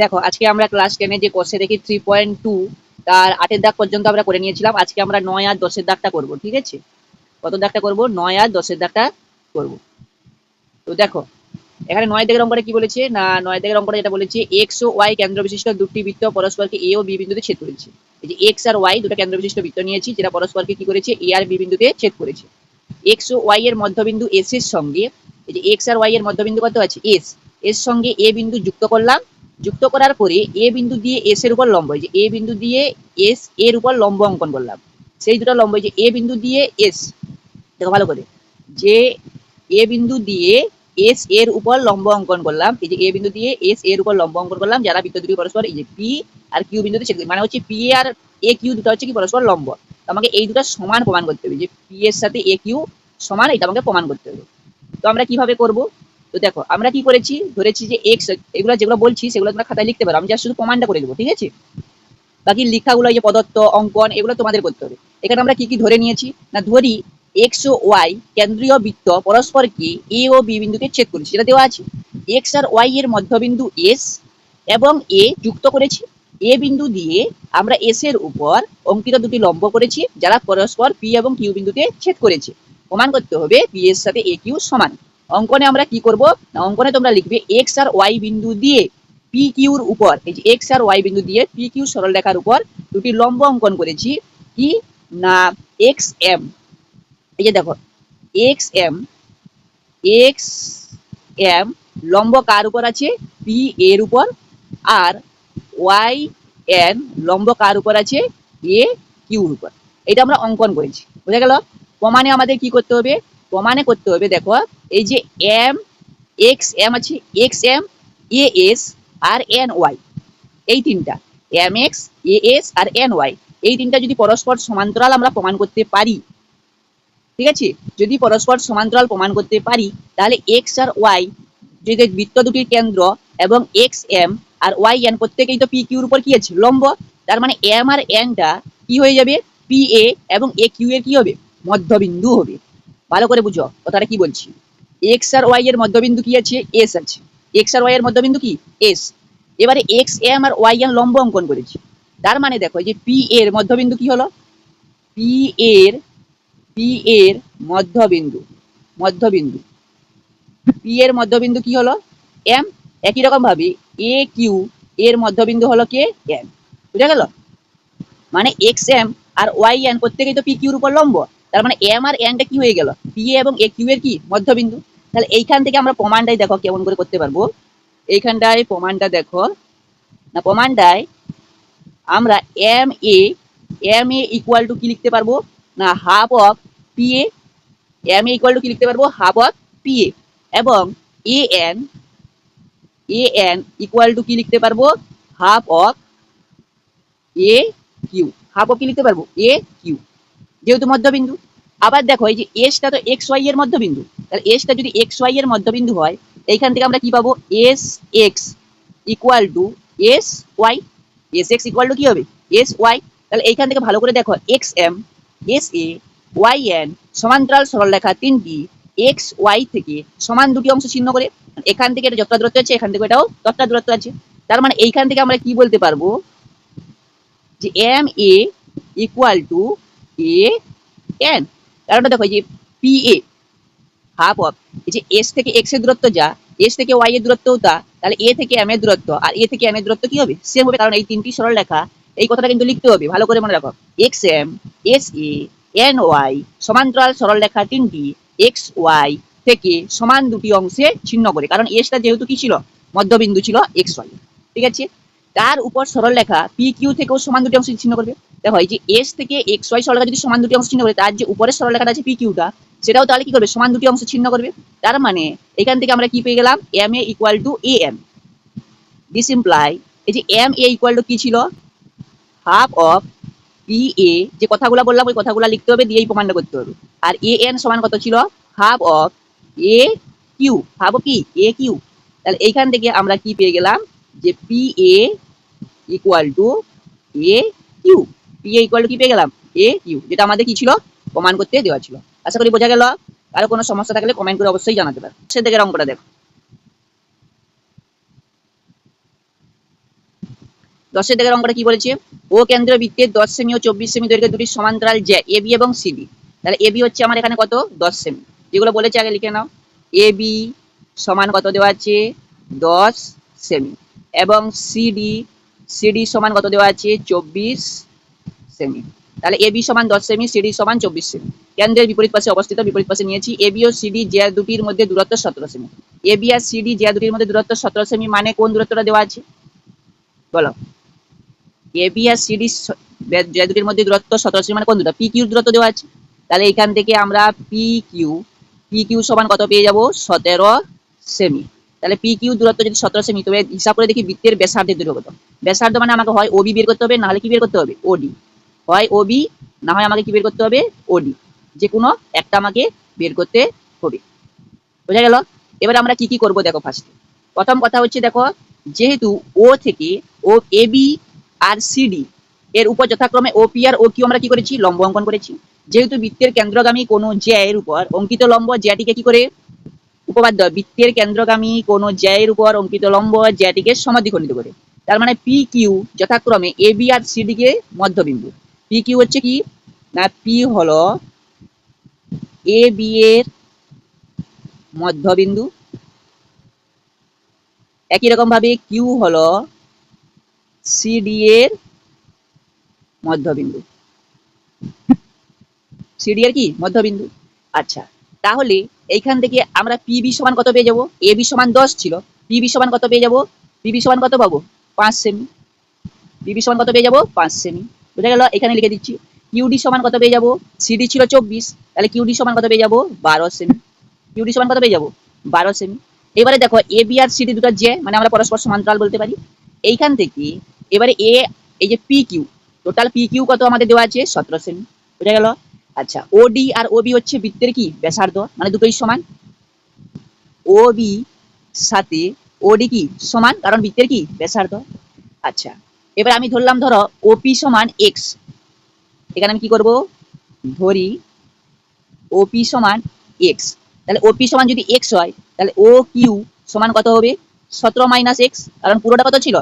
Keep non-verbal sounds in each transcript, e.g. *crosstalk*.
দেখো, আজকে আমরা ক্লাস টেনে যে কোর্সে দেখি থ্রি পয়েন্ট টু তার আটের দাগ পর্যন্ত আমরা করে নিয়েছিলাম। আজকে আমরা নয় আর দশের দাগটা করব, ঠিক আছে? কত দাগটা করব? নয় আর দশের দাগটা করব। তো দেখো, এখানে নয় দাগের অঙ্কটা কি বলেছে? না, নয় দাগের অঙ্কটা যেটা বলেছে এক্স ও ওয়াই কেন্দ্র বিশিষ্ট দুটি বৃত্ত পরস্পরকে এ ও বি বিন্দুতে ছেদ করেছে। এই যে এক্স আর ওয়াই দুটো কেন্দ্র বিশিষ্ট বৃত্ত নিয়েছি, যেটা পরস্পরকে কি করেছে? এ আর বি বিন্দুতে ছেদ করেছে। এক্স ও ওয়াই এর মধ্যবিন্দু এস এর সঙ্গে, এই যে এক্স আর ওয়াই এর মধ্যবিন্দু কত আছে? এস এর সঙ্গে এ বিন্দু যুক্ত করলাম যুক্ত করার পরে এ বিন্দু দিয়ে এস এর উপর লম্ব যে এ বিন্দু দিয়ে এস এর উপর লম্ব অঙ্কন করলাম। সেই দুটো লম্ব যে এ বিন্দু দিয়ে এস দেখো ভালো করে, যে এ বিন্দু দিয়ে এস এর উপর লম্ব অঙ্কন করলাম, এই যে এ বিন্দু দিয়ে এস এর উপর লম্ব অঙ্কন করলাম, যারা বৃত্ত দুটি পরস্পর, এই যে পি আর কিউ বিন্দুতে মানে হচ্ছে পি আর এ কিউ দুটো হচ্ছে কি পরস্পর লম্ব। তো আমাকে এই দুটো সমান প্রমাণ করতে হবে, যে পি এর সাথে এ কিউ সমান, এটা আমাকে প্রমাণ করতে হবে। তো আমরা কীভাবে করব? তো দেখো, আমরা কি করেছি? ধরেছি যে এক্স এগুলো যেগুলো বলছি, সেগুলো তোমরা খাতায় লিখতে পারো। আমি জাস্ট শুধু প্রমাণটা করে দেবো, ঠিক আছে? বাকি লেখাগুলো যে পদত্ব অঙ্কন, এগুলো তোমাদের করতে হবে। এখানে আমরা কি কি ধরে নিয়েছি? না, ধরি এক্স ও ওয়াই কেন্দ্রীয় বৃত্ত পরস্পরকে এ ও বি বিন্দুকে ছেদ করেছি। সেটা দেওয়া আছে এক্স আর ওয়াই এর মধ্যবিন্দু এস এবং এ যুক্ত করেছি। এ বিন্দু দিয়ে আমরা এস এর উপর অঙ্কিত দুটি লম্ব করেছি, যারা পরস্পর পি এবং কিউ বিন্দুতে ছেদ করেছে। প্রমাণ করতে হবে পি এর সাথে এ কিউ সমান। অঙ্কনে আমরা কি করব? না, অঙ্কনে তোমরা লিখবে এক্স আর ওয়াই বিন্দু দিয়ে পি কিউর উপর। এই যে এক্স আর ওয়াই বিন্দু দিয়ে পি কিউ সরল রেখার উপর দুটি লম্ব অঙ্কন করেছি। কি? না এক্স এম এই যে দেখো এক্স এম এক্স এম লম্ব কার উপর আছে? পি এর উপর। আর ওয়াই এন লম্ব কার উপর আছে? এ কিউর উপর। এটা আমরা অঙ্কন করেছি। বুঝা গেল? প্রমাণে আমাদের কি করতে হবে? প্রমাণে করতে হবে, দেখো এই যে এম এক্স এম আছে X M A S R N Y এই তিনটা। M X A S R N Y এই তিনটা যদি পরস্পর সমান্তরাল আমরা প্রমাণ করতে পারি, ঠিক আছে? যদি পরস্পর সমান্তরাল প্রমাণ করতে পারি, তাহলে এক্স আর ওয়াই যদি বৃত্ত দুটির কেন্দ্র এবং X M R Y N প্রত্যেকেই তো পি কিউর উপর কি আছে? লম্ব। তার মানে এম আর এনটা কি হয়ে যাবে? পি এ এবং এ কিউ এর কি হবে? মধ্যবিন্দু হবে। ভালো করে বুঝো। কথাটা কি বলছি? এক্স আর ওয়াই এর মধ্যবিন্দু কি আছে? এস আছে। এক্স আর ওয়াই এর মধ্যবিন্দু কি? এস এবারে X M R Y N লম্ব অঙ্কন করেছি। তার মানে দেখো যে পি এর মধ্যবিন্দু কি হলো? পি এর পি এর মধ্যবিন্দু মধ্যবিন্দু। পি এর মধ্যবিন্দু কি হলো? এম একই রকম ভাবে এ কিউ এর মধ্যবিন্দু হলো কে? এম বুঝা গেল? মানে X M R Y N প্রত্যেকেই তো পি কিউর উপর লম্ব। তার মানে এম আর এনটা কি হয়ে গেল? পি এবং এ কিউ এর কি? মধ্যবিন্দু। তাহলে এইখান থেকে আমরা প্রমাণটাই দেখো কেমন করে করতে পারব। এইখানটায় প্রমাণটা দেখো। না, প্রমাণটায় আমরা M A M A equal to কি লিখতে পারব? না half of P A M A equal to কি লিখতে পারব? হাফ অফ পি এ এবং A N A N equal to কি লিখতে পারব? Half of A Q half of কি লিখতে পারব? এ কিউ যেহেতু মধ্যবিন্দু। আবার দেখো, এই যে এসটা তো এক্স ওয়াই এর মধ্যবিন্দু। তাহলে এসটা যদি এক্স ওয়াই এর মধ্যবিন্দু হয়, এইখান থেকে আমরা কি পাবো? S X equal to S Y S X equal to কি হবে? এস ওয়াই তাহলে এইখান থেকে ভালো করে দেখো X M S A Y N সমান্তরাল সরলরেখা তিনটি এক্স ওয়াই থেকে সমান দুটি অংশ চিহ্ন করে, এখান থেকে এটা যতটা দূরত্ব আছে, এখান থেকে এটাও ততটা দূরত্ব আছে। তার মানে এইখান থেকে আমরা কি বলতে পারব? যে M A equal to A N কারণটা দেখো যে পি এ হাফ অফ এই যে এস থেকে এক্সের দূরত্ব যা এস থেকে ওয়াই এর দূরত্বও তা, তাহলে এ থেকে এম এর দূরত্ব, আর এ থেকে এম এর দূরত্ব কি হবে? সেম হবে, কারণ এই তিনটি সরল রেখা, এই কথাটা কিন্তু লিখতে হবে, ভালো করে মনে রাখো। X M S A N Y সমান্তরাল সরল রেখা তিনটি এক্স ওয়াই থেকে সমান দুটি অংশে ছিন্ন করে, কারণ এসটা যেহেতু কি ছিল? মধ্যবিন্দু ছিল এক্স ওয়াই ঠিক আছে? তার উপর সরল রেখা পি কিউ থেকেও সমান দুটি অংশ ছিন্ন করবে। দেখো, এই যে এস থেকে এক্স ওয়াই সরলরেখা যদি সমান দুটি অংশ ছিন্ন করে, তার যে উপরের সরলরেখাটা আছে পি কিউটা সেটাও তাহলে কি করবে? সমান দুটি অংশ ছিন্ন করবে। তার মানে এখান থেকে আমরা কি পেয়ে গেলাম? M A equal to A M this imply এই যে এম এ ইকুয়াল টু কি ছিল? হাফ অফ পি এ যে কথাগুলো বললাম, ওই কথাগুলো লিখতে হবে, দিয়েই প্রমাণটা করতে হবে। আর এ এন সমান কত ছিল? Half of A Q half of কি এ কিউ তাহলে এইখান থেকে আমরা কি পেয়ে গেলাম? যে P A equal to A Q P A equal to কি পেয়ে গেলাম? এ কিউ যেটা আমাদের কি ছিল? প্রমাণ করতে দেওয়া ছিল। আশা করি বোঝা গেল। কারও কোনো সমস্যা থাকলে কমেন্ট করে অবশ্যই জানাতে পারে। সে থেকে অঙ্কটা দেখো। দশের দাগের অঙ্কটা কি বলেছে? ও কেন্দ্র বৃত্তের দশ সেমি ও চব্বিশ সেমি দৈর্ঘ্যের দুটি সমান্তরাল জ্যা, এ বি এবং সিডি তাহলে এ বি হচ্ছে আমার এখানে কত? দশ সেমি যেগুলো বলেছে আগে লিখে নাও। এ বি সমান কত দেওয়া আছে? দশ সেমি এবং সিডি সিডি সমান কত দেওয়া আছে? চব্বিশ সেমি তাহলে এবি সমান দশ সেমি সিডি সমান চব্বিশ সেমি। কেন্দ্রের বিপরীত পাশে অবস্থিত, বিপরীত পাশে নিয়েছি এবি ও সিডি যে দুটির মধ্যে দূরত্ব সতেরো সেমি। এবি আর সিডি যে দুটির মধ্যে দূরত্ব সতেরো সেমি মানে কোন দূরত্বটা দেওয়া আছে? বলো। এবি আর সিডি যে দুটির মধ্যে দূরত্ব সতেরো সেমি মানে কোন দুটো পি কিউর দূরত্ব দেওয়া আছে। তাহলে এখান থেকে আমরা পি কিউ পি কিউ সমান কত পেয়ে যাব? সতেরো সেমি। তাহলে পি কিউ দূরত্ব যদি সতেরো সেমি, তবে হিসাব করে দেখি বৃত্তের ব্যাসার্ধের দূরত্ব ব্যাসার্ধ মানে আমাকে হয় ওবি বের করতে হবে নাহলে কি বের করতে হবে? ওডি হয় ওবি না হয় আমাকে কি বের করতে হবে? ওডি যে কোনো একটা আমাকে বের করতে হবে। বোঝা গেল? এবার আমরা কি কি করব দেখো ফার্স্ট প্রথম কথা হচ্ছে দেখো, যেহেতু ও থেকে ও এবি আর সিডি এর উপর যথাক্রমে ওপি আর ও কিউ আমরা কি করেছি? লম্ব অঙ্কন করেছি। যেহেতু বৃত্তের কেন্দ্রগামী কোনো জ্যায়ের উপর অঙ্কিত লম্ব জ্যাটিকে কি করে? উপপাদ্য, বৃত্তের কেন্দ্রগামী কোনো জ্যায়ের উপর অঙ্কিত লম্ব জ্যাটিকে সমাধিখণ্ডিত করে। তার মানে পি কিউ যথাক্রমে এ বি আর সিডি কে মধ্যবিন্দু। পি কিউ হচ্ছে কি? না পি হলো এ বি এর মধ্যবিন্দু। একই রকম ভাবে কিউ হলো সিডি এর মধ্যবিন্দু। *laughs* সিডি এর কি? মধ্যবিন্দু। আচ্ছা তাহলে এইখান থেকে আমরা পিবি সমান কত পেয়ে যাব? এ বি সমান দশ ছিল। পিবি সমান কত পেয়ে যাব? পিবি সমান কত পাবো? পাঁচ সেমি। পিবি সমান কত পেয়ে যাব? পাঁচ সেমি। বুঝা গেল, এখানে লিখে দিচ্ছি কিউডি সমান কত পেয়ে যাব? সিডি ছিল চব্বিশ, তাহলে কিউডি সমান কত পেয়ে যাব? বারো সেমি কিউডি সমান কত পেয়ে যাব? বারো সেমি এবারে দেখো এ বি আর সিডি দুটো যে মানে আমরা পরস্পর সমান্তরাল বলতে পারি। এইখান থেকে, এবারে এ এই যে P Q total P Q কত আমাদের দেওয়া আছে? সতেরো সেমি বুঝা গেল? আচ্ছা ওডি আর ওবি হচ্ছে বৃত্তের কি? ব্যাসার্ধ মানে দুটোই সমান। ওবি সাথে ওডি কি? সমান, কারণ বৃত্তের কি? ব্যাসার্ধ। আচ্ছা এবার আমি ধরলাম, ধরো ওপি সমান এক্স এখানে আমি কি করব? ধরি ওপি সমান এক্স তাহলে ওপি সমান যদি এক্স হয়, তাহলে ও কিউ সমান কত হবে? সতেরো মাইনাস এক্স কারণ পুরোটা কত ছিল?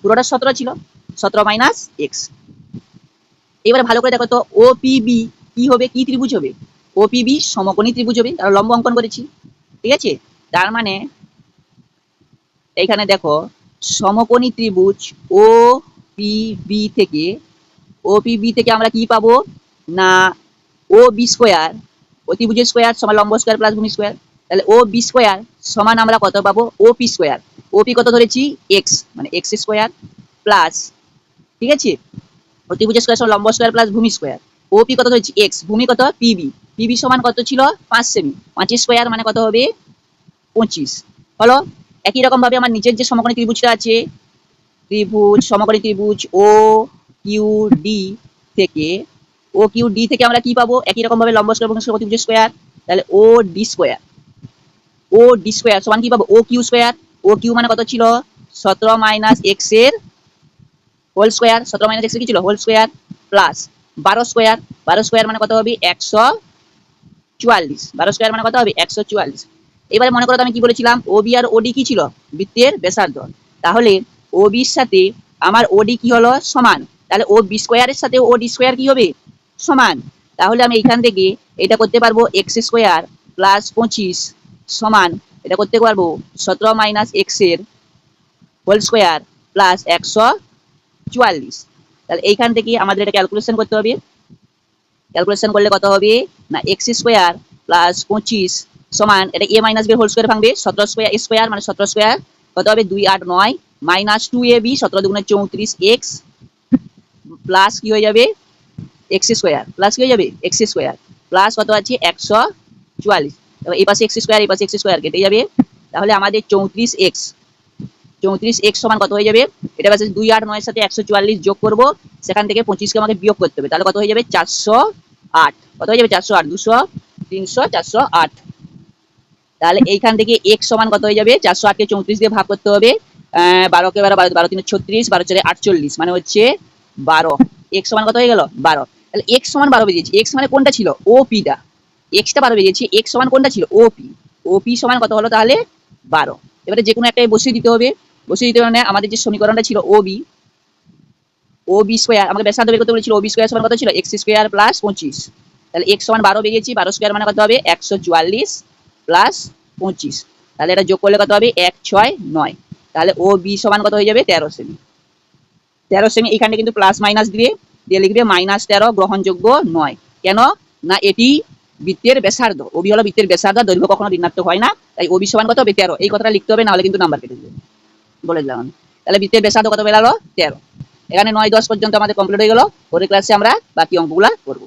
পুরোটা সতেরো ছিল। সতেরো মাইনাস এক্স এবারে ভালো করে দেখো তো ও বি কি হবে? কি ত্রিভুজ হবে? ও বি সমকোণী ত্রিভুজ হবে। কারণ লম্ব অঙ্কন করেছি। ঠিক আছে? তার মানে এইখানে দেখো সমকোণী ত্রিভুজ ও পি বি থেকে ও পি বি থেকে আমরা কি পাবো? না ও বি স্কোয়ার অতিভুজের স্কোয়ার সমান লম্ব স্কোয়ার প্লাস ভূমি স্কোয়ার তাহলে ও বি স্কোয়ার সমান আমরা কত পাবো? O P square O P কত ধরেছি? এক্স মানে এক্স স্কোয়ার প্লাস ঠিক আছে? অতিভুজের স্কোয়ার সমান লম্ব স্কোয়ার প্লাস ভূমি স্কোয়ার ও পি কত ধরেছি? এক্স ভূমি কত? পিবি পিবি সমান কত ছিল? পাঁচ সেমি পাঁচের স্কোয়ার মানে কত হবে? পঁচিশ, হলো একই রকম ভাবে আমার নিচের যে সমকোণী ত্রিভুজটা আছে, ত্রিভুজ, সমকোণী ত্রিভুজ ও কিউ ডি থেকে ও কিউ ডি থেকে আমরা কি পাবো? একই রকম ভাবে লম্ব স্কোয়ার এবং অতিভুজ স্কোয়ার, তাহলে O D square. O D square, সমান কি পাবো? O Q square. O Q মানে কত ছিল? সতেরো মাইনাস এক্সের হোল স্কোয়ার সতেরো মাইনাস এক্স কি ছিল? হোল স্কোয়ার প্লাস বারো স্কোয়ার বারো স্কোয়ার মানে কত হবে? একশো চুয়াল্লিশ। বারো স্কোয়ার মানে কত হবে? একশো চুয়াল্লিশ। এবারে মনে করো আমি কি বলেছিলাম? ওবি আর ওডি কি ছিল? বৃত্তের ব্যাসার্ধ তাহলে ওবির সাথে আমার ওডি কি হলো? সমান। তাহলে ও বি স্কোয়ারের সাথে ও ডি স্কোয়ার কি হবে? সমান। তাহলে আমি এইখান থেকে এটা করতে পারব এক্স স্কোয়ার প্লাস পঁচিশ সমান। এটা করতে পারব সতেরো মাইনাস এক্সের হোল স্কোয়ার প্লাস একশো চুয়াল্লিশ। তাহলে এইখান থেকে আমাদের এটা ক্যালকুলেশন করতে হবে। ক্যালকুলেশন করলে কত হবে? না এক্স স্কোয়ার প্লাস পঁচিশ সমান, এটা A minus B whole square ভাঙবে, সতেরো স্কোয়ার স্কোয়ার মানে সতেরো স্কোয়ার কত হবে? দুই আট নয় মাইনাস টু এ বি সতেরো দুগুণে চৌত্রিশ এক্স প্লাস কি হয়ে যাবে? এক্স স্কোয়ার প্লাস কি হয়ে যাবে? এক্স স্কোয়ার প্লাস কত আছে? একশো চুয়াল্লিশ। এই পাশে এক্স স্কোয়ার এই পাশে এক্স স্কোয়ার কেটে যাবে। তাহলে আমাদের চৌত্রিশ এক্স চৌত্রিশ এক্স সমান কত হয়ে যাবে? এটা পাশে দুই আট নয়ের সাথে একশো চুয়াল্লিশ যোগ করব, সেখান থেকে পঁচিশকে আমাকে বিয়োগ করতে হবে। তাহলে কত হয়ে যাবে? চারশো আট। কত হয়ে যাবে? চারশো আট। দুশো, তিনশো, চারশো আট। তাহলে এইখান থেকে এক্স সমান কত হয়ে যাবে? চারশো আটকে চৌত্রিশ দিয়ে ভাগ করতে হবে। বারোকে বারো বারো বারো তিন ছত্রিশ, বারো চারে আটচল্লিশ মানে হচ্ছে বারো। এক্স সমান কত হয়ে গেল? বারো। তাহলে এক্স সমান বারো বেরিয়েছে। এক্স মানে কোনটা ছিল? ও এক্সটা বারো বেরিয়েছে। এক্স সমান কোনটা ছিল? ও পি ও পি সমান কত হলো তাহলে? বারো। এবারে যে কোনো একটাই বসিয়ে দিতে হবে। বসিয়ে দিতে মানে আমাদের যে সমীকরণটা ছিল O B O B square আমাকে ব্যাসার্ধ বের করতে বলেছিল ও বি স্কোয়ার সমান কত ছিল? এক্স স্কোয়ার প্লাস পঁচিশ। তাহলে এক্স সমান বারো বেরিয়েছি। বারো স্কোয়ার মানে কত হবে? একশো চুয়াল্লিশ। প্লাস পঁচিশ। তাহলে এটা যোগ করলে কত হবে? এক, ছয়, নয়। তাহলে ও, বি সমান কত হয়ে যাবে? তেরো সেমি তেরো সেমি এখানে কিন্তু প্লাস মাইনাস দিয়ে দিয়ে লিখবে মাইনাস তেরো, গ্রহণযোগ্য নয়। কেন? না, এটি বৃত্তের ব্যাসার্ধ। ওবি হলো বৃত্তের ব্যাসার্ধ, দৈর্ঘ্য কখনো ঋণাত্মক হয় না। তাই ওবি সমান কত হবে? তেরো। এই কথাটা লিখতে হবে, নাহলে কিন্তু নাম্বার কেটে দেবে বলে দিলাম আমি। তাহলে বৃত্তের ব্যাসার্ধ কত বেরালো তেরো। এখানে নয়, দশ পর্যন্ত আমাদের কমপ্লিট হয়ে গেল। পরের ক্লাসে আমরা বাকি অঙ্কগুলা করব।